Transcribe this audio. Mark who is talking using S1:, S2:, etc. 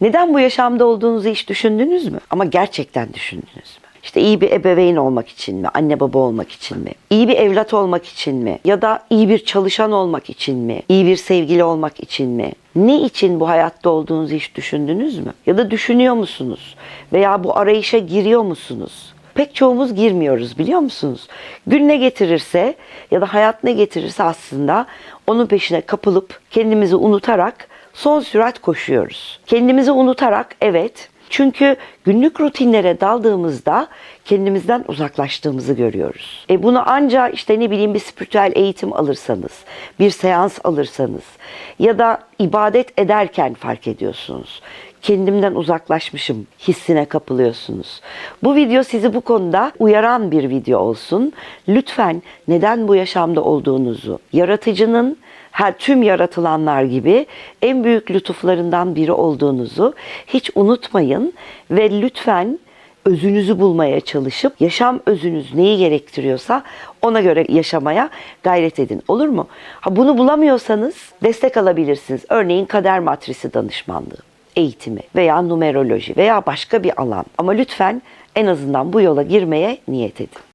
S1: Neden bu yaşamda olduğunuzu hiç düşündünüz mü? Ama gerçekten düşündünüz mü? İşte iyi bir ebeveyn olmak için mi? Anne baba olmak için mi? İyi bir evlat olmak için mi? Ya da iyi bir çalışan olmak için mi? İyi bir sevgili olmak için mi? Ne için bu hayatta olduğunuzu hiç düşündünüz mü? Ya da düşünüyor musunuz? Veya bu arayışa giriyor musunuz? Pek çoğumuz girmiyoruz biliyor musunuz? Gün ne getirirse ya da hayat ne getirirse aslında onun peşine kapılıp kendimizi unutarak son sürat koşuyoruz. Kendimizi unutarak evet çünkü günlük rutinlere daldığımızda kendimizden uzaklaştığımızı görüyoruz. E bunu anca işte ne bileyim bir spiritüel eğitim alırsanız, bir seans alırsanız ya da ibadet ederken fark ediyorsunuz kendimden uzaklaşmışım hissine kapılıyorsunuz. Bu video sizi bu konuda uyaran bir video olsun. Lütfen neden bu yaşamda olduğunuzu, yaratıcının her tüm yaratılanlar gibi en büyük lütuflarından biri olduğunuzu hiç unutmayın ve lütfen özünüzü bulmaya çalışıp yaşam özünüz neyi gerektiriyorsa ona göre yaşamaya gayret edin. Olur mu? Ha bunu bulamıyorsanız destek alabilirsiniz. Örneğin kader matrisi danışmanlığı eğitimi veya numeroloji veya başka bir alan. Ama lütfen en azından bu yola girmeye niyet edin.